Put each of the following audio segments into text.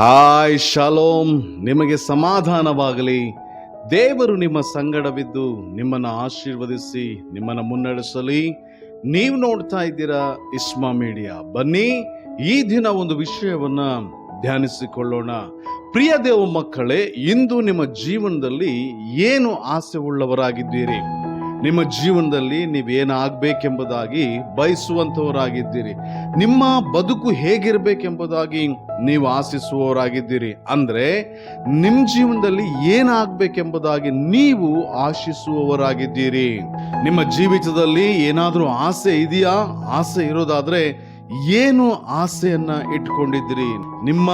Hi shalom ನಿಮಗೆ ಸಮಾಧಾನವಾಗಲಿ. ದೇವರು ನಿಮ್ಮ ಸಂಗಡವಿದ್ದು ನಿಮ್ಮನ್ನು ಆಶೀರ್ವದಿಸಿ, ನಿಮ್ಮನ್ನು ಮುನ್ನಡೆಸಲಿ. ನೀವು ನೋಡ್ತಾ ಇದ್ದೀರಾ ಇಸ್ಮಾ ಮೀಡಿಯಾ. ಬನ್ನಿ, ಈ ದಿನ ಒಂದು ವಿಷಯವನ್ನು ಧ್ಯಾನಿಸಿಕೊಳ್ಳೋಣ. ಪ್ರಿಯ ದೇವ ಮಕ್ಕಳೇ, ಇಂದು ನಿಮ್ಮ ಜೀವನದಲ್ಲಿ ಏನು ಆಸೆ ಉಳ್ಳವರಾಗಿದ್ದೀರಿ ನಿಮ್ಮ ಜೀವನದಲ್ಲಿ ನೀವೇನಾಗಬೇಕೆಂಬುದಾಗಿ ಬಯಸುವಂಥವರಾಗಿದ್ದೀರಿ. ನಿಮ್ಮ ಬದುಕು ಹೇಗಿರಬೇಕೆಂಬುದಾಗಿ ನೀವು ಆಶಿಸುವವರಾಗಿದ್ದೀರಿ. ಅಂದರೆ ನಿಮ್ಮ ಜೀವನದಲ್ಲಿ ಏನಾಗಬೇಕೆಂಬುದಾಗಿ ನೀವು ಆಶಿಸುವವರಾಗಿದ್ದೀರಿ. ನಿಮ್ಮ ಜೀವಿತದಲ್ಲಿ ಏನಾದರೂ ಆಸೆ ಇದೆಯಾ? ಆಸೆ ಇರೋದಾದರೆ ಏನು ಆಸೆಯನ್ನ ಇಟ್ಕೊಂಡಿದ್ದೀರಿ? ನಿಮ್ಮ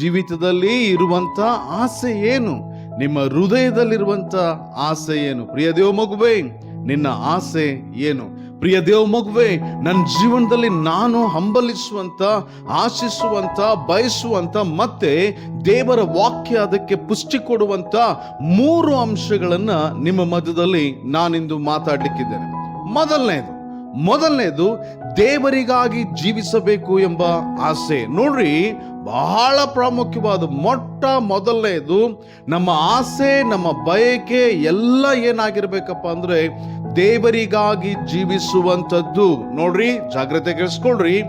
ಜೀವಿತದಲ್ಲಿ ಇರುವಂತ ಆಸೆ ಏನು? ನಿಮ್ಮ ಹೃದಯದಲ್ಲಿರುವಂತ ಆಸೆ ಏನು? ಪ್ರಿಯ ದೇವ ಮಗುವೆ ನಿನ್ನ ಆಸೆ ಏನು? ಪ್ರಿಯ ದೇವ ಮಗುವೆ ನನ್ನ ಜೀವನದಲ್ಲಿ ನಾನು ಹಂಬಲಿಸುವಂತ, ಆಶಿಸುವಂತ, ಬಯಸುವಂತ, ಮತ್ತೆ ದೇವರ ವಾಕ್ಯ ಅದಕ್ಕೆ ಪುಷ್ಟಿ ಕೊಡುವಂತ ಮೂರು ಅಂಶಗಳನ್ನ ನಿಮ್ಮ ಮಧ್ಯದಲ್ಲಿ ನಾನಿಂದು ಮಾತಾಡ್ಲಿಕ್ಕಿದ್ದೇನೆ. ಮೊದಲನೇದು ಮೊದಲನೇದು ದೇವರಿಗಾಗಿ ಜೀವಿಸಬೇಕು ಎಂಬ ಆಸೆ. ನೋಡ್ರಿ ಬಹಳ ಪ್ರಾಮುಖ್ಯವಾದ, ಮೊಟ್ಟ ಮೊದಲನೇದು ನಮ್ಮ ಆಸೆ, ನಮ್ಮ ಬಯಕೆ ಎಲ್ಲ ಏನಾಗಿರ್ಬೇಕಪ್ಪ ಅಂದ್ರೆ ದೇವರಿಗಾಗಿ ಜೀವಿಸುವಂಥದ್ದು. ನೋಡ್ರಿ, ಜಾಗ್ರತೆ ಕೇಳಿಸ್ಕೊಳ್ರಿ.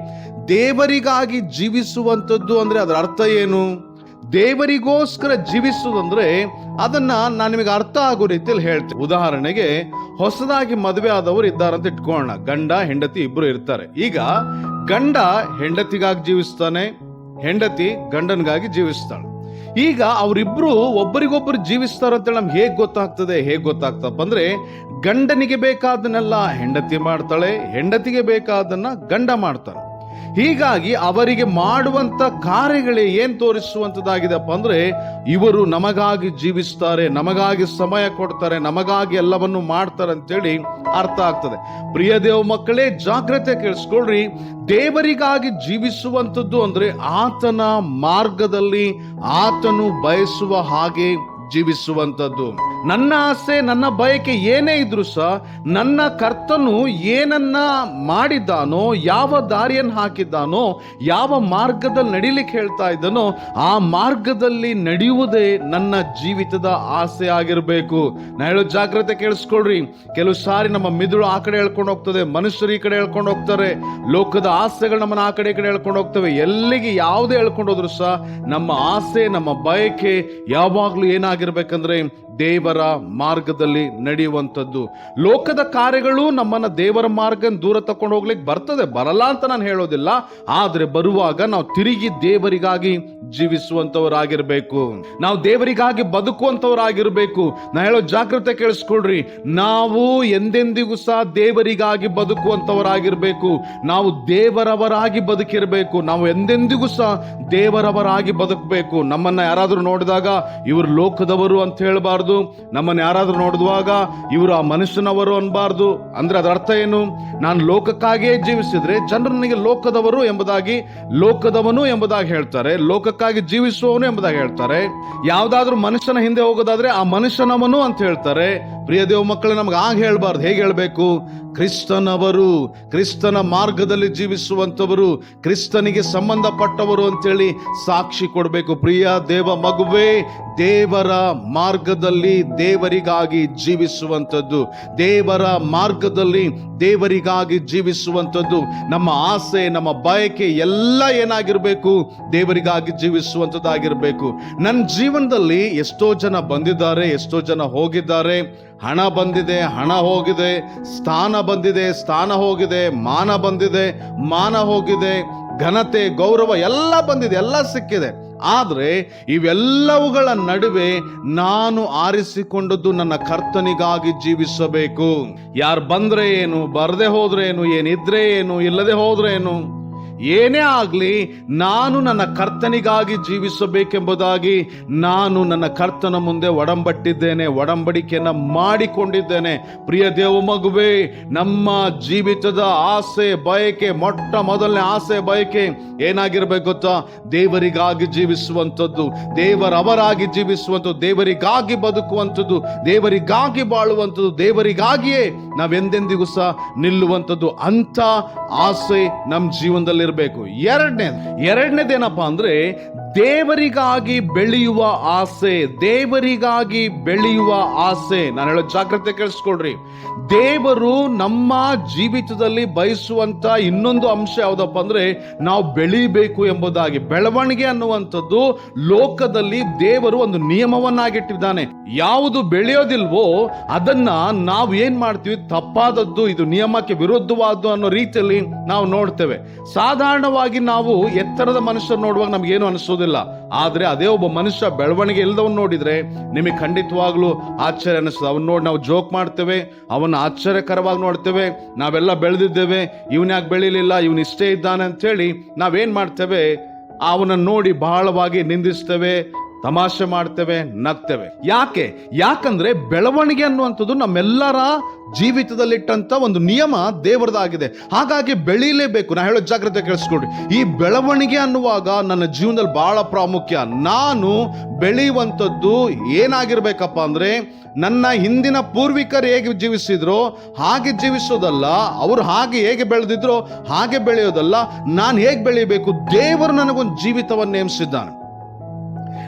ದೇವರಿಗಾಗಿ ಜೀವಿಸುವಂಥದ್ದು ಅಂದ್ರೆ ಅದರ ಅರ್ಥ ಏನು? ದೇವರಿಗೋಸ್ಕರ ಜೀವಿಸುವುದಂದ್ರೆ ಅದನ್ನ ನಾನು ನಿಮಗೆ ಅರ್ಥ ಆಗೋ ರೀತಿಯಲ್ಲಿ ಹೇಳ್ತೇನೆ. ಉದಾಹರಣೆಗೆ, ಹೊಸದಾಗಿ ಮದುವೆ ಆದವರು ಇದ್ದಾರಂತ ಇಟ್ಕೊಳ್ಳೋಣ. ಗಂಡ, ಹೆಂಡತಿ ಇಬ್ಬರು ಇರ್ತಾರೆ. ಈಗ ಗಂಡ ಹೆಂಡತಿಗಾಗಿ ಜೀವಿಸ್ತಾನೆ ಹೆಂಡತಿ ಗಂಡನಿಗಾಗಿ ಜೀವಿಸ್ತಾಳೆ. ಈಗ ಅವರಿಬ್ರು ಒಬ್ಬರಿಗೊಬ್ಬರು ಜೀವಿಸ್ತಾರಂತೇಳಿ ನಮ್ಗೆ ಹೇಗೆ ಗೊತ್ತಾಗ್ತದೆ, ಹೇಗೆ ಗೊತ್ತಾಗ್ತಪ್ಪ ಅಂದ್ರೆ ಗಂಡನಿಗೆ ಬೇಕಾದನ್ನೆಲ್ಲ ಹೆಂಡತಿ ಮಾಡ್ತಾಳೆ, ಹೆಂಡತಿಗೆ ಬೇಕಾದನ್ನ ಗಂಡ ಮಾಡ್ತಾನೆ. ಹೀಗಾಗಿ ಅವರಿಗೆ ಮಾಡುವಂತ ಕಾರ್ಯಗಳೇ ಏನ್ ತೋರಿಸುವಂತದ್ದಾಗಿದೆಪ್ಪ ಅಂದ್ರೆ, ಇವರು ನಮಗಾಗಿ ಜೀವಿಸ್ತಾರೆ, ನಮಗಾಗಿ ಸಮಯ ಕೊಡ್ತಾರೆ, ನಮಗಾಗಿ ಎಲ್ಲವನ್ನು ಮಾಡ್ತಾರೆ ಅಂತೇಳಿ ಅರ್ಥ ಆಗ್ತದೆ. ಪ್ರಿಯ ದೇವ ಮಕ್ಕಳೇ, ಜಾಗ್ರತೆ ಕೇಳಿಸ್ಕೊಳ್ರಿ. ದೇವರಿಗಾಗಿ ಜೀವಿಸುವಂಥದ್ದು ಅಂದ್ರೆ ಆತನ ಮಾರ್ಗದಲ್ಲಿ ಆತನು ಬಯಸುವ ಹಾಗೆ ಜೀವಿಸುವಂಥದ್ದು. ನನ್ನ ಆಸೆ, ನನ್ನ ಬಯಕೆ ಏನೇ ಇದ್ರೂ ಸಹ ನನ್ನ ಕರ್ತನು ಏನನ್ನ ಮಾಡಿದ್ದಾನೋ, ಯಾವ ದಾರಿಯನ್ನು ಹಾಕಿದ್ದಾನೋ, ಯಾವ ಮಾರ್ಗದಲ್ಲಿ ನಡಿಲಿಕ್ಕೆ ಹೇಳ್ತಾ ಇದ್ದಾನೋ, ಆ ಮಾರ್ಗದಲ್ಲಿ ನಡೆಯುವುದೇ ನನ್ನ ಜೀವಿತದ ಆಸೆ ಆಗಿರಬೇಕು. ನಾ ಹೇಳೋ ಜಾಗ್ರತೆ ಕೇಳಿಸ್ಕೊಳ್ರಿ. ಕೆಲವು ಸಾರಿ ನಮ್ಮ ಮಿದುಳು ಆ ಕಡೆ ಹೇಳ್ಕೊಂಡು ಹೋಗ್ತದೆ, ಮನುಷ್ಯರು ಈ ಕಡೆ ಹೇಳ್ಕೊಂಡು ಹೋಗ್ತಾರೆ, ಲೋಕದ ಆಸೆಗಳು ನಮ್ಮನ್ನ ಆ ಕಡೆ ಕಡೆ ಹೇಳ್ಕೊಂಡು ಹೋಗ್ತವೆ, ಎಲ್ಲಿಗೆ ಯಾವುದೇ ಹೇಳ್ಕೊಂಡು ಹೋದ್ರು ಸಹ ನಮ್ಮ ಆಸೆ, ನಮ್ಮ ಬಯಕೆ ಯಾವಾಗ್ಲೂ ಏನಾಗಿರ್ಬೇಕಂದ್ರೆ ದೇವರ ಮಾರ್ಗದಲ್ಲಿ ನಡೆಯುವಂಥದ್ದು. ಲೋಕದ ಕಾರ್ಯಗಳು ನಮ್ಮನ್ನ ದೇವರ ಮಾರ್ಗ ದೂರ ತಕೊಂಡು ಹೋಗ್ಲಿಕ್ಕೆ ಬರ್ತದೆ, ಬರಲ್ಲ ಅಂತ ನಾನು ಹೇಳೋದಿಲ್ಲ. ಆದ್ರೆ ಬರುವಾಗ ನಾವು ತಿರುಗಿ ದೇವರಿಗಾಗಿ ಜೀವಿಸುವಂತವರಾಗಿರ್ಬೇಕು ನಾವು ದೇವರಿಗಾಗಿ ಬದುಕುವಂತವರಾಗಿರ್ಬೇಕು ನಾ ಹೇಳೋ ಜಾಗ್ರತೆ ಕೇಳಿಸ್ಕೊಳ್ರಿ. ನಾವು ಎಂದೆಂದಿಗೂ ಸಹ ದೇವರಿಗಾಗಿ ಬದುಕುವಂತವರಾಗಿರ್ಬೇಕು ನಾವು ದೇವರವರಾಗಿ ಬದುಕಿರಬೇಕು. ನಾವು ಎಂದೆಂದಿಗೂ ಸಹ ದೇವರವರಾಗಿ ಬದುಕಬೇಕು. ನಮ್ಮನ್ನ ಯಾರಾದ್ರೂ ನೋಡಿದಾಗ ಇವರು ಲೋಕದವರು ಅಂತ ಹೇಳಬಾರ್ದು. ನಮ್ಮನ್ನು ಯಾರಾದರೂ ನೋಡಿದ್ವಾಗ ಇವರು ಆ ಮನುಷ್ಯನವರು ಅನ್ನಬಾರ್ದು ಅಂದ್ರೆ ಅದರ ಅರ್ಥ ಏನು? ನಾನು ಲೋಕಕ್ಕಾಗಿಯೇ ಜೀವಿಸಿದರೆ ಜನರು ನನಗೆ ಲೋಕದವರು ಎಂಬುದಾಗಿ, ಲೋಕದವನು ಎಂಬುದಾಗಿ ಹೇಳ್ತಾರೆ, ಲೋಕಕ್ಕಾಗಿ ಜೀವಿಸುವವನು ಎಂಬುದಾಗಿ ಹೇಳ್ತಾರೆ. ಯಾವುದಾದ್ರೂ ಮನುಷ್ಯನ ಹಿಂದೆ ಹೋಗೋದಾದ್ರೆ ಆ ಮನುಷ್ಯನವನು ಅಂತ ಹೇಳ್ತಾರೆ. ಪ್ರಿಯ ದೇವ ಮಕ್ಕಳು, ನಮ್ಗೆ ಆಗ ಹೇಳಬಾರ್ದು. ಹೇಗೆ ಹೇಳ್ಬೇಕು? ಕ್ರಿಸ್ತನವರು, ಕ್ರಿಸ್ತನ ಮಾರ್ಗದಲ್ಲಿ ಜೀವಿಸುವಂಥವರು, ಕ್ರಿಸ್ತನಿಗೆ ಸಂಬಂಧಪಟ್ಟವರು ಅಂತೇಳಿ ಸಾಕ್ಷಿ ಕೊಡಬೇಕು. ಪ್ರಿಯ ದೇವ ಮಗುವೆ, ದೇವರ ಮಾರ್ಗದಲ್ಲಿ ದೇವರಿಗಾಗಿ ಜೀವಿಸುವಂಥದ್ದು. ದೇವರ ಮಾರ್ಗದಲ್ಲಿ ದೇವರಿಗಾಗಿ ಜೀವಿಸುವಂಥದ್ದು. ನಮ್ಮ ಆಸೆ, ನಮ್ಮ ಬಯಕೆ ಎಲ್ಲ ಏನಾಗಿರಬೇಕು, ದೇವರಿಗಾಗಿ ಜೀವಿಸುವಂಥದ್ದಾಗಿರಬೇಕು. ನನ್ನ ಜೀವನದಲ್ಲಿ ಎಷ್ಟೋ ಜನ ಬಂದಿದ್ದಾರೆ, ಎಷ್ಟೋ ಜನ ಹೋಗಿದ್ದಾರೆ. ಹಣ ಬಂದಿದೆ, ಹಣ ಹೋಗಿದೆ, ಸ್ಥಾನ ಬಂದಿದೆ, ಸ್ಥಾನ ಹೋಗಿದೆ, ಮಾನ ಬಂದಿದೆ, ಮಾನ ಹೋಗಿದೆ, ಘನತೆ, ಗೌರವ ಎಲ್ಲ ಬಂದಿದೆ, ಎಲ್ಲ ಸಿಕ್ಕಿದೆ. ಆದರೆ ಇವೆಲ್ಲವುಗಳ ನಡುವೆ ನಾನು ಆರಿಸಿಕೊಂಡದ್ದು ನನ್ನ ಕರ್ತನಿಗಾಗಿ ಜೀವಿಸಬೇಕು. ಯಾರು ಬಂದ್ರೆ ಏನು, ಬರದೆ ಹೋದ್ರೆ ಏನು, ಏನಿದ್ರೆ ಏನು, ಇಲ್ಲದೆ ಹೋದ್ರೆ ಏನು? ಏನೇ ಆಗಲಿ, ನಾನು ನನ್ನ ಕರ್ತನಿಗಾಗಿ ಜೀವಿಸಬೇಕೆಂಬುದಾಗಿ ನಾನು ನನ್ನ ಕರ್ತನ ಮುಂದೆ ಒಡಂಬಟ್ಟಿದ್ದೇನೆ, ಒಡಂಬಡಿಕೆಯನ್ನ ಮಾಡಿಕೊಂಡಿದ್ದೇನೆ. ಪ್ರಿಯ ದೇವ ಮಗುವೆ, ನಮ್ಮ ಜೀವಿತದ ಆಸೆ, ಬಯಕೆ, ಮೊಟ್ಟ ಮೊದಲನೇ ಆಸೆ, ಬಯಕೆ ಏನಾಗಿರ್ಬೇಕು ಗೊತ್ತಾ? ದೇವರಿಗಾಗಿ ಜೀವಿಸುವಂಥದ್ದು, ದೇವರವರಾಗಿ ಜೀವಿಸುವಂಥದ್ದು, ದೇವರಿಗಾಗಿ ಬದುಕುವಂಥದ್ದು, ದೇವರಿಗಾಗಿ ಬಾಳುವಂಥದ್ದು, ದೇವರಿಗಾಗಿಯೇ ನಾವೆಂದೆಂದಿಗೂ ಸಹ ನಿಲ್ಲುವಂಥದ್ದು ಅಂತ ಆಸೆ ನಮ್ಮ ಜೀವನದಲ್ಲಿರಬೇಕು ಎರಡನೇದು. ಎರಡನೇದೇನಪ್ಪ ಅಂದ್ರೆ ದೇವರಿಗಾಗಿ ಬೆಳೆಯುವ ಆಸೆ, ದೇವರಿಗಾಗಿ ಬೆಳೆಯುವ ಆಸೆ. ನಾನು ಹೇಳೋ ಜಾಗ್ರತೆ ಕೇಳಿಸ್ಕೊಡ್ರಿ ದೇವರು ನಮ್ಮ ಜೀವಿತದಲ್ಲಿ ಬಯಸುವಂತ ಇನ್ನೊಂದು ಅಂಶ ಯಾವುದಪ್ಪ ಅಂದ್ರೆ ನಾವು ಬೆಳಿಬೇಕು ಎಂಬುದಾಗಿ, ಬೆಳವಣಿಗೆ ಅನ್ನುವಂಥದ್ದು ಲೋಕದಲ್ಲಿ ದೇವರು ಒಂದು ನಿಯಮವನ್ನಾಗಿಟ್ಟಿದ್ದಾನೆ. ಯಾವುದು ಬೆಳೆಯೋದಿಲ್ವೋ ಅದನ್ನ ನಾವು ಏನ್ ಮಾಡ್ತೀವಿ? ತಪ್ಪಾದದ್ದು, ಇದು ನಿಯಮಕ್ಕೆ ವಿರುದ್ಧವಾದ್ದು ಅನ್ನೋ ರೀತಿಯಲ್ಲಿ ನಾವು ನೋಡ್ತೇವೆ. ಸಾಧಾರಣವಾಗಿ ನಾವು ಎತ್ತರದ ಮನುಷ್ಯರು ನೋಡುವಾಗ ನಮ್ಗೇನು ಅನಿಸೋದಿಲ್ಲ. ಆದ್ರೆ ಅದೇ ಒಬ್ಬ ಮನುಷ್ಯ ಬೆಳವಣಿಗೆ ಇಲ್ಲದವನ್ ನೋಡಿದ್ರೆ ನಿಮಗೆ ಖಂಡಿತವಾಗ್ಲೂ ಆಶ್ಚರ್ಯ ಅನಿಸ್ತದೆ ಅವನ್ ನೋಡಿ ನಾವು ಜೋಕ್ ಮಾಡ್ತೇವೆ, ಅವನ್ನ ಆಶ್ಚರ್ಯಕರವಾಗಿ ನೋಡ್ತೇವೆ. ನಾವೆಲ್ಲ ಬೆಳೆದಿದ್ದೇವೆ, ಇವನ್ ಯಾಕೆ ಬೆಳಿಲಿಲ್ಲ, ಇವನು ಇಷ್ಟೇ ಇದ್ದಾನೆ ಅಂತೇಳಿ ನಾವೇನ್ ಮಾಡ್ತೇವೆ, ಅವನನ್ನು ನೋಡಿ ಬಹಳವಾಗಿ ನಿಂದಿಸ್ತೇವೆ. ತಮಾಷೆ ಮಾಡ್ತೇವೆ, ನಗ್ತೇವೆ. ಯಾಕೆ? ಯಾಕಂದ್ರೆ ಬೆಳವಣಿಗೆ ಅನ್ನುವಂಥದ್ದು ನಮ್ಮೆಲ್ಲರ ಜೀವಿತದಲ್ಲಿಟ್ಟಂತ ಒಂದು ನಿಯಮ ದೇವರದಾಗಿದೆ. ಹಾಗಾಗಿ ಬೆಳೀಲೇಬೇಕು. ನಾ ಹೇಳೋ ಜಾಗ್ರತೆ ಕೇಳಿಸ್ಕೊಡ್ರಿ ಈ ಬೆಳವಣಿಗೆ ಅನ್ನುವಾಗ ನನ್ನ ಜೀವನದಲ್ಲಿ ಬಹಳ ಪ್ರಾಮುಖ್ಯ. ನಾನು ಬೆಳೆಯುವಂಥದ್ದು ಏನಾಗಿರ್ಬೇಕಪ್ಪ ಅಂದ್ರೆ, ನನ್ನ ಹಿಂದಿನ ಪೂರ್ವಿಕರು ಹೇಗೆ ಜೀವಿಸಿದ್ರು, ಹಾಗೆ ಜೀವಿಸೋದಲ್ಲ, ಅವರು ಹಾಗೆ ಹೇಗೆ ಬೆಳೆದಿದ್ರು, ಹಾಗೆ ಬೆಳೆಯೋದಲ್ಲ, ನಾನು ಹೇಗೆ ಬೆಳೆಯಬೇಕು ದೇವರು ನನಗೊಂದು ಜೀವಿತವನ್ನು ನೇಮಿಸಿದ್ದಾನೆ.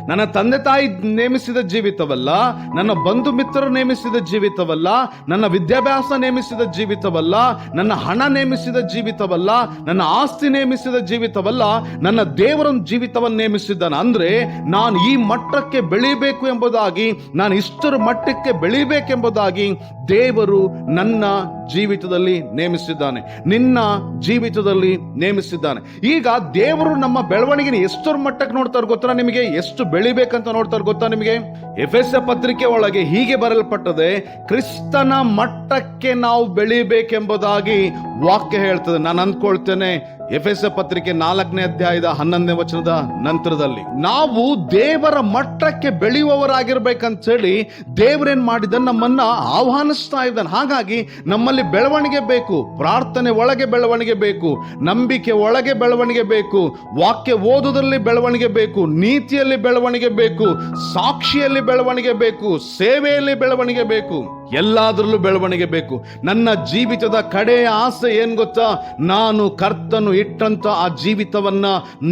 ನನ್ನ ತಂದೆ ತಾಯಿ ನೇಮಿಸಿದ ಜೀವಿತವಲ್ಲ, ನನ್ನ ಬಂಧು ಮಿತ್ರರು ನೇಮಿಸಿದ ಜೀವಿತವಲ್ಲ, ನನ್ನ ವಿದ್ಯಾಭ್ಯಾಸ ನೇಮಿಸಿದ ಜೀವಿತವಲ್ಲ, ನನ್ನ ಹಣ ನೇಮಿಸಿದ ಜೀವಿತವಲ್ಲ, ನನ್ನ ಆಸ್ತಿ ನೇಮಿಸಿದ ಜೀವಿತವಲ್ಲ, ನನ್ನ ದೇವರೊಂದು ಜೀವಿತವನ್ನು ನೇಮಿಸಿದ್ದಾನೆ. ಅಂದ್ರೆ ನಾನು ಈ ಮಟ್ಟಕ್ಕೆ ಬೆಳಿಬೇಕು ಎಂಬುದಾಗಿ, ನಾನು ಇಷ್ಟರ ಮಟ್ಟಕ್ಕೆ ಬೆಳಿಬೇಕೆಂಬುದಾಗಿ ದೇವರು ನನ್ನ ಜೀವಿತದಲ್ಲಿ ನೇಮಿಸಿದ್ದಾನೆ. ನಿನ್ನ ಜೀವಿತದಲ್ಲಿ ನೇಮಿಸಿದ್ದಾನೆ. ಈಗ ದೇವರು ನಮ್ಮ ಬೆಳವಣಿಗೆನ ಎಷ್ಟರ ಮಟ್ಟಕ್ಕೆ ನೋಡ್ತಾರೆ ಗೊತ್ತಾ ನಿಮಗೆ? ಎಷ್ಟು ಬೆಳಿಬೇಕಂತ ನೋಡ್ತಾರೆ ಗೊತ್ತಾ ನಿಮಗೆ? ಎಫ್ ಎಸ್ ಪತ್ರಿಕೆ ಒಳಗೆ ಹೀಗೆ ಬರಲ್ಪಟ್ಟದೆ ಕ್ರಿಸ್ತನ ಮಟ್ಟಕ್ಕೆ ನಾವು ಬೆಳಿಬೇಕೆಂಬುದಾಗಿ ವಾಕ್ಯ ಹೇಳ್ತದೆ. ನಾನು ಅಂದ್ಕೊಳ್ತೇನೆ ಎಫ್ ಎಸ್ ಪತ್ರಿಕೆ ನಾಲ್ಕನೇ ಅಧ್ಯಾಯದ ಹನ್ನೊಂದನೇ ವಚನದ ನಂತರದಲ್ಲಿ, ನಾವು ದೇವರ ಮಟ್ಟಕ್ಕೆ ಬೆಳೆಯುವವರಾಗಿರ್ಬೇಕಂತ ಹೇಳಿ ದೇವರೇನ್ ಮಾಡಿದ ನಮ್ಮನ್ನ ಆಹ್ವಾನಿಸ್ತಾ ಇದ್ದಾನೆ. ಹಾಗಾಗಿ ನಮ್ಮಲ್ಲಿ ಬೆಳವಣಿಗೆ ಬೇಕು, ಪ್ರಾರ್ಥನೆ ಒಳಗೆ ಬೆಳವಣಿಗೆ ಬೇಕು, ನಂಬಿಕೆ ಒಳಗೆ ಬೆಳವಣಿಗೆ ಬೇಕು, ವಾಕ್ಯ ಓದುದಲ್ಲಿ ಬೆಳವಣಿಗೆ ಬೇಕು, ನೀತಿಯಲ್ಲಿ ಬೆಳವಣಿಗೆ ಬೇಕು, ಸಾಕ್ಷಿಯಲ್ಲಿ ಬೆಳವಣಿಗೆ ಬೇಕು, ಸೇವೆಯಲ್ಲಿ ಬೆಳವಣಿಗೆ ಬೇಕು, ಎಲ್ಲಾದ್ರಲ್ಲೂ ಬೆಳವಣಿಗೆ ಬೇಕು. ನನ್ನ ಜೀವಿತದ ಕಡೆಯ ಆಸೆ ಏನ್ ಗೊತ್ತಾ? ನಾನು ಕರ್ತನು ಇಟ್ಟಂತ ಆ ಜೀವಿತವನ್ನ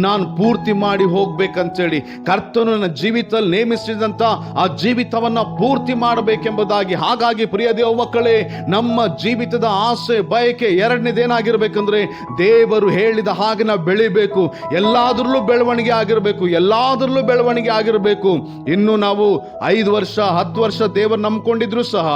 ನಾನು ಪೂರ್ತಿ ಮಾಡಿ ಹೋಗ್ಬೇಕಂತೇಳಿ ಕರ್ತನು ನನ್ನ ಜೀವಿತದಲ್ಲಿ ನೇಮಿಸಿದಂತ ಆ ಜೀವಿತವನ್ನ ಪೂರ್ತಿ ಮಾಡಬೇಕೆಂಬುದಾಗಿ, ಹಾಗಾಗಿ ಪ್ರಿಯ ದೇವ ಮಕ್ಕಳೇ, ನಮ್ಮ ಜೀವಿತದ ಆಸೆ, ಬಯಕೆ ಎರಡನೇದೇನಾಗಿರ್ಬೇಕಂದ್ರೆ ದೇವರು ಹೇಳಿದ ಹಾಗೆ ನಾವು ಬೆಳಿಬೇಕು. ಎಲ್ಲಾದ್ರಲ್ಲೂ ಬೆಳವಣಿಗೆ ಆಗಿರಬೇಕು, ಎಲ್ಲಾದ್ರಲ್ಲೂ ಬೆಳವಣಿಗೆ ಆಗಿರಬೇಕು. ಇನ್ನು ನಾವು ಐದು ವರ್ಷ, ಹತ್ತು ವರ್ಷ ದೇವರು ನಂಬ್ಕೊಂಡಿದ್ರು ಸಹ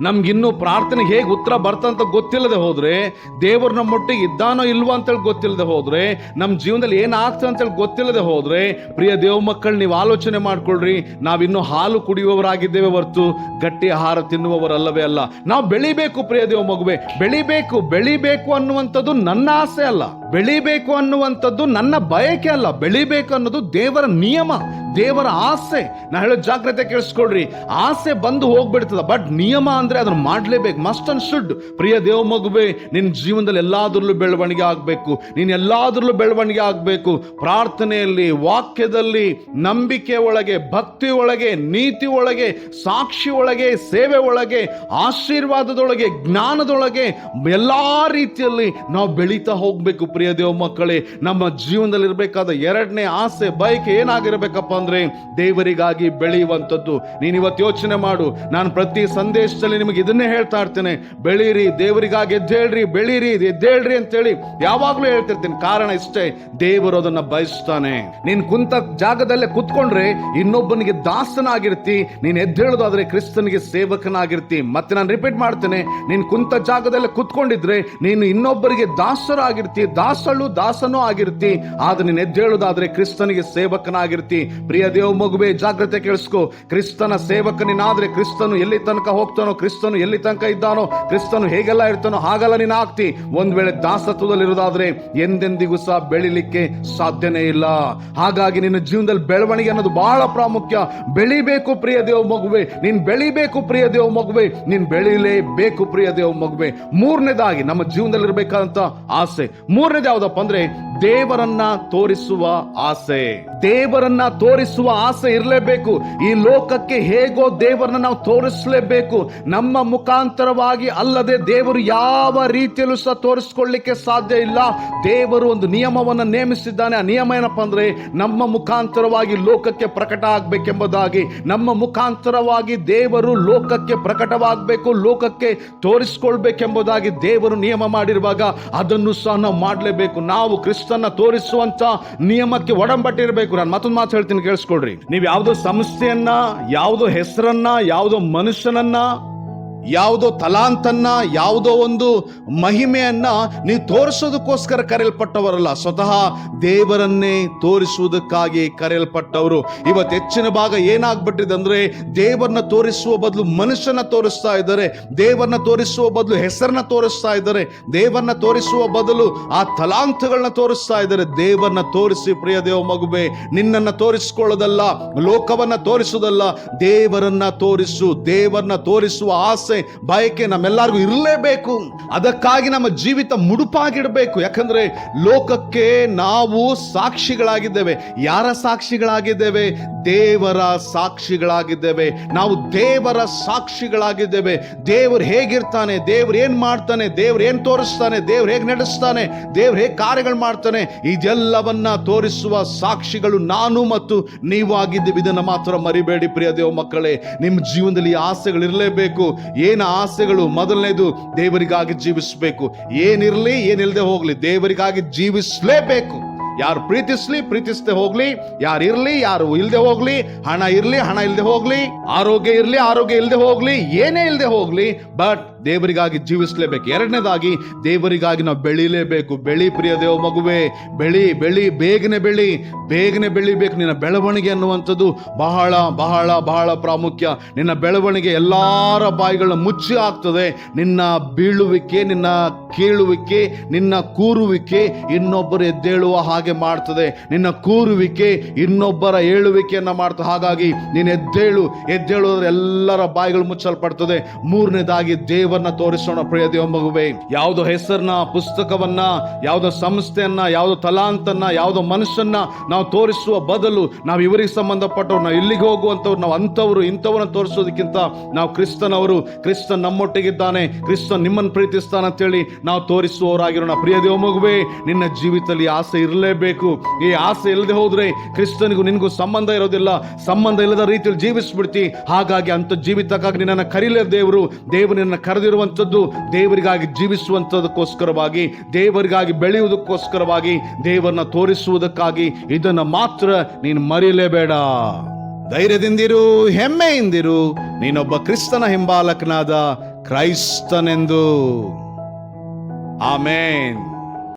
ನಮ್ಗಿನ್ನೂ ಪ್ರಾರ್ಥನೆ ಹೇಗೆ ಉತ್ತರ ಬರ್ತಂತ ಗೊತ್ತಿಲ್ಲದೆ ಹೋದ್ರೆ, ದೇವರು ನಮ್ಮೊಟ್ಟಿಗೆ ಇದ್ದಾನೋ ಇಲ್ವೋ ಅಂತೇಳಿ ಗೊತ್ತಿಲ್ಲದೆ ಹೋದ್ರೆ ನಮ್ಮ ಜೀವನದಲ್ಲಿ ಏನಾಗ್ತದೆ ಅಂತೇಳಿ ಗೊತ್ತಿಲ್ಲದೆ ಹೋದ್ರೆ, ಪ್ರಿಯ ದೇವ ಮಕ್ಕಳು, ನೀವು ಆಲೋಚನೆ ಮಾಡ್ಕೊಳ್ರಿ, ನಾವಿನ್ನೂ ಹಾಲು ಕುಡಿಯುವವರಾಗಿದ್ದೇವೆ ಹೊರತು, ಗಟ್ಟಿ ಆಹಾರ ತಿನ್ನುವವರಲ್ಲವೇ ಅಲ್ಲ. ನಾವು ಬೆಳಿಬೇಕು ಪ್ರಿಯ ದೇವ ಮಗುವೆ, ಬೆಳಿಬೇಕು ಬೆಳಿಬೇಕು ಅನ್ನುವಂಥದ್ದು ನನ್ನ ಆಸೆ ಅಲ್ಲ. ಬೆಳಿಬೇಕು ಅನ್ನುವಂಥದ್ದು ನನ್ನ ಬಯಕೆ ಅಲ್ಲ. ಬೆಳಿಬೇಕು ಅನ್ನೋದು ದೇವರ ನಿಯಮ, ದೇವರ ಆಸೆ. ನಾ ಹೇಳೋ ಜಾಗ್ರತೆ ಕೇಳಿಸ್ಕೊಳ್ರಿ. ಆಸೆ ಬಂದು ಹೋಗ್ಬಿಡ್ತದ ಬಟ್ ನಿಯಮ ಅಂದ್ರೆ ಅದನ್ನ ಮಾಡ್ಲೇಬೇಕು. ಮಸ್ಟ್ ಅಂಡ್ ಶುಡ್ ಪ್ರಿಯ ದೇವ ಮಗುವೆ, ನಿನ್ನ ಜೀವನದಲ್ಲಿ ಎಲ್ಲಾದ್ರಲ್ಲೂ ಬೆಳವಣಿಗೆ ಆಗ್ಬೇಕು. ನೀನ್ ಎಲ್ಲಾದ್ರಲ್ಲೂ ಬೆಳವಣಿಗೆ ಆಗ್ಬೇಕು. ಪ್ರಾರ್ಥನೆಯಲ್ಲಿ, ವಾಕ್ಯದಲ್ಲಿ, ನಂಬಿಕೆ ಒಳಗೆ, ಭಕ್ತಿ ಒಳಗೆ, ನೀತಿ ಒಳಗೆ, ಸಾಕ್ಷಿ ಒಳಗೆ, ಸೇವೆ ಒಳಗೆ, ಆಶೀರ್ವಾದದೊಳಗೆ, ಜ್ಞಾನದೊಳಗೆ, ಎಲ್ಲಾ ರೀತಿಯಲ್ಲಿ ನಾವು ಬೆಳೀತಾ ಹೋಗ್ಬೇಕು ಪ್ರಿಯ ದೇವ ಮಕ್ಕಳೇ, ನಮ್ಮ ಜೀವನದಲ್ಲಿ ಇರಬೇಕಾದ ಎರಡನೇ ಆಸೆ, ಬಯಕೆ ಏನಾಗಿರಬೇಕಪ್ಪ ಅಂದ್ರೆ ದೇವರಿಗಾಗಿ ಬೆಳೆಯುವಂಥದ್ದು. ನೀನು ಇವತ್ತು ಯೋಚನೆ ಮಾಡು, ನಾನು ಪ್ರತಿ ಸಂದೇಶದಲ್ಲಿ ನಿಮಗೆ ಇದನ್ನೇ ಹೇಳ್ತಾ ಇರ್ತೇನೆ. ಬೆಳೀರಿ, ದೇವರಿಗಾಗಿ ಎದ್ದೇಳ್ರಿ, ಬೆಳೀರಿ, ಎದ್ದೇಳ್ರಿ ಅಂತೇಳಿ ಯಾವಾಗ್ಲೂ ಹೇಳ್ತಿರ್ತೀನಿ. ಕಾರಣ ಇಷ್ಟೇ, ದೇವರು ಅದನ್ನ ಬಯಸ್ತಾನೆ. ನೀನ್ ಕುಂತ ಜಾಗದಲ್ಲೇ ಕುತ್ಕೊಂಡ್ರೆ ಇನ್ನೊಬ್ಬನಿಗೆ ದಾಸನಾಗಿರ್ತಿ, ನೀನ್ ಎದ್ದೇಳೋದಾದ್ರೆ ಕ್ರಿಸ್ತನಿಗೆ ಸೇವಕನಾಗಿರ್ತಿ. ಮತ್ತೆ ನಾನು ರಿಪೀಟ್ ಮಾಡ್ತೇನೆ, ನೀನ್ ಕುಂತ ಜಾಗದಲ್ಲೇ ಕುತ್ಕೊಂಡಿದ್ರೆ ನೀನು ಇನ್ನೊಬ್ಬರಿಗೆ ದಾಸರಾಗಿರ್ತಿ ದಾಸಳು ದಾಸನೂ ಆಗಿರ್ತಿ. ಆದ್ರೆ ನೀನ್ ಎದ್ದೇಳುದಾದ್ರೆ ಕ್ರಿಸ್ತನಿಗೆ ಸೇವಕನಾಗಿರ್ತಿ. ಪ್ರಿಯ ದೇವ, ಮಗುವೆ, ಜಾಗ್ರತೆ ಕೇಳಿಸ್ಕೊ. ಕ್ರಿಸ್ತನ ಸೇವಕನಿನಾದ್ರೆ ಕ್ರಿಸ್ತನು ಎಲ್ಲಿ ತನಕ ಹೋಗ್ತಾನೋ, ಕ್ರಿಸ್ತನು ಎಲ್ಲಿ ತನಕ ಇದ್ದಾನೋ, ಕ್ರಿಸ್ತನು ಹೇಗೆಲ್ಲ ಇರ್ತಾನೋ ಹಾಗೆಲ್ಲ ನೀನು ಆಗ್ತಿ. ಒಂದ್ ವೇಳೆ ದಾಸತ್ವದಲ್ಲಿ ಇರೋದಾದ್ರೆ ಎಂದೆಂದಿಗೂ ಸಹ ಬೆಳಿಲಿಕ್ಕೆ ಸಾಧ್ಯನೇ ಇಲ್ಲ. ಹಾಗಾಗಿ ನಿನ್ನ ಜೀವನದಲ್ಲಿ ಬೆಳವಣಿಗೆ ಅನ್ನೋದು ಬಹಳ ಪ್ರಾಮುಖ್ಯ. ಬೆಳಿಬೇಕು ಪ್ರಿಯ ದೇವ, ಮಗುವೆ. ನೀನ್ ಬೆಳಿಬೇಕು ಪ್ರಿಯ ದೇವ, ಮಗುವೆ. ನೀನ್ ಬೆಳಿಲೇಬೇಕು ಪ್ರಿಯ ದೇವ, ಮಗುವೆ. ಮೂರನೇದಾಗಿ ನಮ್ಮ ಜೀವನದಲ್ಲಿ ಇರಬೇಕಾದಂತ ಆಸೆ. ಮೂರನೇ ಮೂರನೇದು ಯಾವುದಪ್ಪ ಅಂದ್ರೆ ದೇವರನ್ನ ತೋರಿಸುವ ಆಸೆ. ದೇವರನ್ನ ತೋರಿಸುವ ಆಸೆ ಇರಲೇಬೇಕು. ಈ ಲೋಕಕ್ಕೆ ಹೇಗೋ ದೇವರನ್ನ ನಾವು ತೋರಿಸಲೇಬೇಕು. ನಮ್ಮ ಮುಖಾಂತರವಾಗಿ ಅಲ್ಲದೆ ದೇವರು ಯಾವ ರೀತಿಯಲ್ಲೂ ಸಹ ತೋರಿಸ್ಕೊಳ್ಳಿಕ್ಕೆ ಸಾಧ್ಯ ಇಲ್ಲ. ದೇವರು ಒಂದು ನಿಯಮವನ್ನು ನೇಮಿಸಿದ್ದಾನೆ. ಆ ನಿಯಮ ಏನಪ್ಪ ಅಂದ್ರೆ ನಮ್ಮ ಮುಖಾಂತರವಾಗಿ ಲೋಕಕ್ಕೆ ಪ್ರಕಟ ಆಗ್ಬೇಕೆಂಬುದಾಗಿ. ನಮ್ಮ ಮುಖಾಂತರವಾಗಿ ದೇವರು ಲೋಕಕ್ಕೆ ಪ್ರಕಟವಾಗಬೇಕು, ಲೋಕಕ್ಕೆ ತೋರಿಸ್ಕೊಳ್ಬೇಕೆಂಬುದಾಗಿ ದೇವರು ನಿಯಮ ಮಾಡಿರುವಾಗ ಅದನ್ನು ಸಹ ನಾವು ಮಾಡಲೇಬೇಕು. ನಾವು ಕ್ರಿಸ್ತನ್ನ ತೋರಿಸುವಂತ ನಿಯಮಕ್ಕೆ ಒಡಂಬಟ್ಟಿರಬೇಕು. ನಾನು ಮತ್ತೊಂದು ಮಾತು ಹೇಳ್ತೀನಿ ಕೇಳಿಸ್ಕೊಡ್ರಿ ನೀವು ಯಾವುದೋ ಸಂಸ್ಥೆಯನ್ನ ಯಾವುದೋ ಹೆಸರನ್ನ ಯಾವುದೋ ಮನುಷ್ಯನನ್ನ ಯಾವುದೋ ತಲಾಂತನ್ನ, ಯಾವುದೋ ಒಂದು ಮಹಿಮೆಯನ್ನ ನೀವು ತೋರಿಸೋದಕ್ಕೋಸ್ಕರ ಕರೆಯಲ್ಪಟ್ಟವರಲ್ಲ, ಸ್ವತಃ ದೇವರನ್ನೇ ತೋರಿಸುವುದಕ್ಕಾಗಿ ಕರೆಯಲ್ಪಟ್ಟವರು. ಇವತ್ತು ಹೆಚ್ಚಿನ ಭಾಗ ಏನಾಗ್ಬಿಟ್ಟಿದೆ ಅಂದ್ರೆ, ದೇವರನ್ನ ತೋರಿಸುವ ಬದಲು ಮನುಷ್ಯನ ತೋರಿಸ್ತಾ ಇದ್ದಾರೆ, ದೇವರನ್ನ ತೋರಿಸುವ ಬದಲು ಹೆಸರನ್ನ ತೋರಿಸ್ತಾ ಇದ್ದಾರೆ, ದೇವರನ್ನ ತೋರಿಸುವ ಬದಲು ಆ ತಲಾಂತಗಳನ್ನ ತೋರಿಸ್ತಾ ಇದ್ದಾರೆ. ದೇವರನ್ನ ತೋರಿಸಿ, ಪ್ರಿಯ ದೇವ ಮಗುವೆ, ನಿನ್ನನ್ನು ತೋರಿಸಿಕೊಳ್ಳೋದಲ್ಲ, ಲೋಕವನ್ನ ತೋರಿಸುವುದಲ್ಲ, ದೇವರನ್ನ ತೋರಿಸು, ದೇವರನ್ನ ತೋರಿಸುವ ಆಸೆ ಬಯಕೆ ನಮ್ಮೆಲ್ಲರಿಗೂ ಇರಲೇಬೇಕು. ಅದಕ್ಕಾಗಿ ನಮ್ಮ ಜೀವಿತ ಮುಡುಪಾಗಿಡಬೇಕು. ಯಾಕಂದ್ರೆ ಲೋಕಕ್ಕೆ ನಾವು ಸಾಕ್ಷಿಗಳಾಗಿದ್ದೇವೆ. ಯಾರ ಸಾಕ್ಷಿಗಳಾಗಿದ್ದೇವೆ? ದೇವರ ಸಾಕ್ಷಿಗಳಾಗಿದ್ದೇವೆ. ನಾವು ದೇವರ ಸಾಕ್ಷಿಗಳಾಗಿದ್ದೇವೆ. ದೇವರು ಹೇಗಿರ್ತಾನೆ? ದೇವ್ರು ಏನ್ ಮಾಡ್ತಾನೆ? ದೇವ್ರು ಏನು ತೋರಿಸ್ತಾನೆ? ದೇವ್ರು ಹೇಗೆ ನಡೆಸ್ತಾನೆ? ದೇವ್ರು ಹೇಗೆ ಕಾರ್ಯಗಳು ಮಾಡ್ತಾನೆ? ಇದೆಲ್ಲವನ್ನ ತೋರಿಸುವ ಸಾಕ್ಷಿಗಳು ನಾನು ಮತ್ತು ನೀವು ಆಗಿದ್ದೀವಿ. ಇದನ್ನು ಮಾತ್ರ ಮರಿಬೇಡಿ ಪ್ರಿಯ ದೇವ ಮಕ್ಕಳೇ. ನಿಮ್ಮ ಜೀವನದಲ್ಲಿ ಈ ಆಸೆಗಳು ಇರಲೇಬೇಕು ಏನು ಆಸೆಗಳು? ಮೊದಲನೇದು ದೇವರಿಗಾಗಿ ಜೀವಿಸಬೇಕು. ಏನಿರಲಿ ಏನಿಲ್ಲದೆ ಹೋಗಲಿ, ದೇವರಿಗಾಗಿ ಜೀವಿಸಲೇಬೇಕು. ಯಾರು ಪ್ರೀತಿಸ್ಲಿ, ಪ್ರೀತಿಸದೆ ಹೋಗ್ಲಿ. ಯಾರು ಇರ್ಲಿ, ಯಾರು ಇಲ್ದೆ ಹೋಗ್ಲಿ. ಹಣ ಇರ್ಲಿ, ಹಣ ಇಲ್ದೆ ಹೋಗ್ಲಿ. ಆರೋಗ್ಯ ಇರ್ಲಿ, ಆರೋಗ್ಯ ಇಲ್ದೆ ಹೋಗ್ಲಿ. ಏನೇ ಇಲ್ದೆ ಹೋಗ್ಲಿ. ಬಟ್ ದೇವರಿಗಾಗಿ ಜೀವಿಸಲೇಬೇಕು. ಎರಡನೇದಾಗಿ, ದೇವರಿಗಾಗಿ ನಾವು ಬೆಳಿಲೇಬೇಕು. ಬೆಳಿ ಪ್ರಿಯ ದೇವ ಮಗುವೆ, ಬೆಳಿ ಬೆಳಿ, ಬೇಗನೆ ಬೆಳಿ. ಬೇಗನೆ ಬೆಳಿಬೇಕು. ನಿನ್ನ ಬೆಳವಣಿಗೆ ಅನ್ನುವಂಥದ್ದು ಬಹಳ ಬಹಳ ಬಹಳ ಪ್ರಾಮುಖ್ಯ. ನಿನ್ನ ಬೆಳವಣಿಗೆ ಎಲ್ಲರ ಬಾಯಿಗಳನ್ನ ಮುಚ್ಚಿ ಆಗ್ತದೆ ನಿನ್ನ ಬೀಳುವಿಕೆ, ನಿನ್ನ ಕೀಳುವಿಕೆ, ನಿನ್ನ ಕೂರುವಿಕೆ ಇನ್ನೊಬ್ಬರು ಎದ್ದೇಳುವ ಹಾಗೆ ಮಾಡ್ತದೆ. ನಿನ್ನ ಕೂರುವಿಕೆ ಇನ್ನೊಬ್ಬರ ಏಳುವಿಕೆಯನ್ನು ಮಾಡ್ತದೆ. ಹಾಗಾಗಿ ನೀನು ಎದ್ದೇಳು. ಎದ್ದೇಳುವುದ್ರೆ ಎಲ್ಲರ ಬಾಯಿಗಳು ಮುಚ್ಚಲ್ಪಡ್ತದೆ. ಮೂರನೇದಾಗಿ ದೇವರನ್ನ ತೋರಿಸೋಣ, ಪ್ರಿಯ ದೇವ ಮಗುವೆ ಯಾವುದೋ ಹೆಸರನ್ನ, ಪುಸ್ತಕವನ್ನ, ಯಾವುದೋ ಸಂಸ್ಥೆಯನ್ನ, ಯಾವುದೋ ತಲಾಂತನ್ನ, ಯಾವುದೋ ಮನುಷ್ಯನ್ನ ನಾವು ತೋರಿಸುವ ಬದಲು ನಾವು ಇವರಿಗೆ ಸಂಬಂಧಪಟ್ಟವ್ರು, ನಾವು ಇಲ್ಲಿಗೆ ಹೋಗುವಂಥವ್ರು, ನಾವು ಅಂಥವ್ರು, ಇಂಥವ್ರನ್ನ ತೋರಿಸೋದಕ್ಕಿಂತ ನಾವು ಕ್ರಿಸ್ತನವರು ಕ್ರಿಸ್ತನ್ ನಮ್ಮೊಟ್ಟಿಗಿದ್ದಾನೆ ಕ್ರಿಸ್ತನ್ ನಿಮ್ಮನ್ನು ಅಂತ ಅಂತೇಳಿ ನಾವು ತೋರಿಸುವವರಾಗಿರೋಣ. ಪ್ರಿಯ ದೇವ ಮಗುವೆ ನಿನ್ನ ಜೀವಿತದಲ್ಲಿ ಆಸೆ ಇರಲೇಬೇಕು. ಈ ಆಸೆ ಇಲ್ಲದೆ ಹೋದ್ರೆ ಕ್ರಿಸ್ತನಿಗೂ ನಿನಗೂ ಸಂಬಂಧ ಇರೋದಿಲ್ಲ. ಸಂಬಂಧ ಇಲ್ಲದ ರೀತಿಯಲ್ಲಿ ಜೀವಿಸ್ಬಿಡ್ತಿ. ಹಾಗಾಗಿ ಅಂತ ಜೀವಿತಕ್ಕಾಗಿ ನಿನ್ನನ್ನು ಕರೀಲೇ ದೇವರು. ದೇವರು ನಿನ್ನ ಕರೆದಿರುವಂಥದ್ದು ದೇವರಿಗಾಗಿ ಜೀವಿಸುವಂಥದಕ್ಕೋಸ್ಕರವಾಗಿ, ದೇವರಿಗಾಗಿ ಬೆಳೆಯುವುದಕ್ಕೋಸ್ಕರವಾಗಿ, ದೇವರನ್ನ ತೋರಿಸುವುದಕ್ಕಾಗಿ ಇದನ್ನು ಮಾತ್ರ ನೀನು ಮರೀಲೇಬೇಡ ಧೈರ್ಯದಿಂದಿರು, ಹೆಮ್ಮೆಯಿಂದಿರು, ನೀನೊಬ್ಬ ಕ್ರಿಸ್ತನ ಹಿಂಬಾಲಕನಾದ ಕ್ರೈಸ್ತನೆಂದು. ಆಮೇನ್.